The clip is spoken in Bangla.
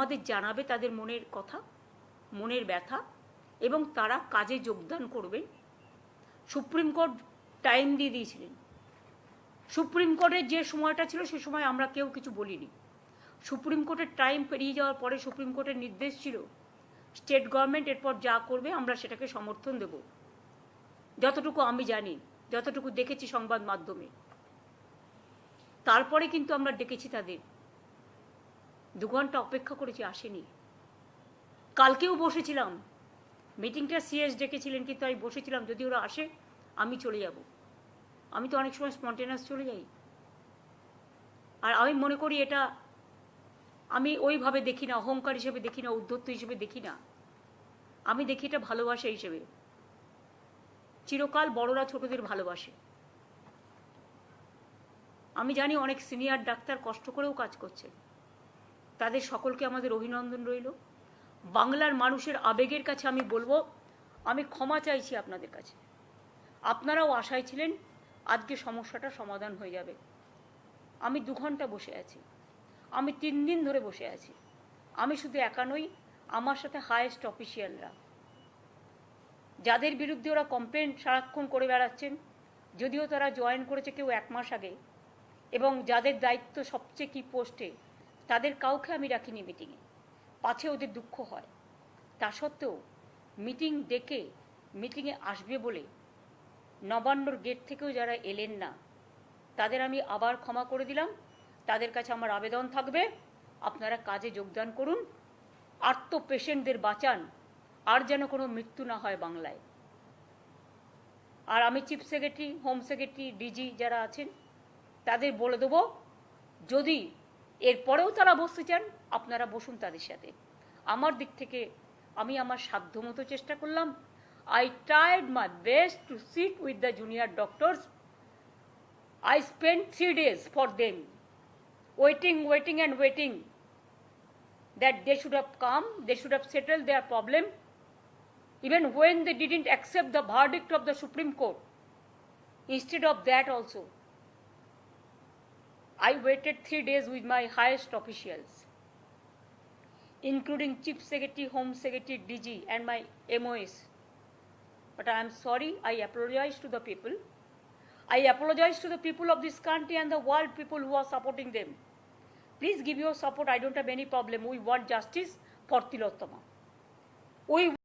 আমাদের জানাবে তাদের মনের কথা, মনের ব্যথা, এবং তারা কাজে যোগদান করবেন। সুপ্রিম কোর্ট টাইম দিয়ে দিয়েছিলেন। সুপ্রিম কোর্টের যে সময়টা ছিল, সে সময় আমরা কেউ কিছু বলিনি। সুপ্রিম কোর্টের টাইম পেরিয়ে যাওয়ার পরে সুপ্রিম কোর্টের নির্দেশ ছিল, স্টেট গভর্নমেন্ট এরপর যা করবে আমরা সেটাকে সমর্থন দেব। যতটুকু আমি জানি, যতটুকু দেখেছি সংবাদ মাধ্যমে। তারপরে কিন্তু আমরা ডেকেছি তাদের। দু ঘণ্টা অপেক্ষা করেছি, আসেনি। কালকেও বসেছিলাম। মিটিংটা সিএস ডেকেছিলেন, কিন্তু আমি বসেছিলাম, যদি ওরা আসে, আমি চলে যাব। আমি তো অনেক সময় স্পন্টেনাস চলে যাই। আর আমি মনে করি এটা, আমি ওইভাবে দেখি না, অহংকার হিসেবে দেখি না, উদ্ধত্ত হিসেবে দেখি না। আমি দেখি এটা ভালোবাসা হিসেবে। চিরকাল বড়রা ছোটদের ভালোবাসে। আমি জানি অনেক সিনিয়র ডাক্তার কষ্ট করেও কাজ করছেন তাদের সকলকে আমাদের অভিনন্দন রইল। বাংলার মানুষের আবেগের কাছে আমি বলব, আমি ক্ষমা চাইছি আপনাদের কাছে। আপনারাও আশায় ছিলেন আজকে সমস্যাটা সমাধান হয়ে যাবে। আমি দু ঘণ্টা বসে আছি। আমি তিন দিন ধরে বসে আছি। আমি শুধু একা নই, আমার সাথে হায়েস্ট অফিসিয়ালরা যাদের বিরুদ্ধে ওরা কমপ্লেন সারাক্ষণ করে বেড়াচ্ছেন, যদিও তারা জয়েন করেছে কেউ এক মাস আগে, এবং যাদের দায়িত্ব সবচেয়ে কি পোস্টে তাদের কাউকে আমি রাখিনি মিটিংয়ে পাছে ওদের দুঃখ হয়। তা সত্ত্বেও মিটিং ডেকে মিটিংয়ে আসবে বলে নবান্নর গেট থেকেও যারা এলেন না, তাদের আমি আবার ক্ষমা করে দিলাম। তাদের কাছে আমার আবেদন থাকবে। আপনারা কাজে যোগদান করুন। আর্ত পেশেন্টদের বাঁচান। আর যেন কোনো মৃত্যু না হয় বাংলায়। আর আমি chief secretary, home secretary, DG যারা আছেন, তাদের বলে দেবো, যদি এরপরেও তারা বসতে চান, আপনারা বসুন তাদের সাথে। আমার দিক থেকে আমি আমার সাধ্য মতো চেষ্টা করলাম। I tried my best to sit with the junior doctors I spend three days for them waiting waiting and waiting that they should have come they should have settle their problem even when they didn't accept the verdict of the supreme court instead of that also I waited three days with my highest officials, including Chief Secretary, Home Secretary, DG, and my MOS. But I am sorry, I apologize to the people. I apologize to the people of this country and the world people who are supporting them. Please give your support. I don't have any problem. We want justice for Tilottama. We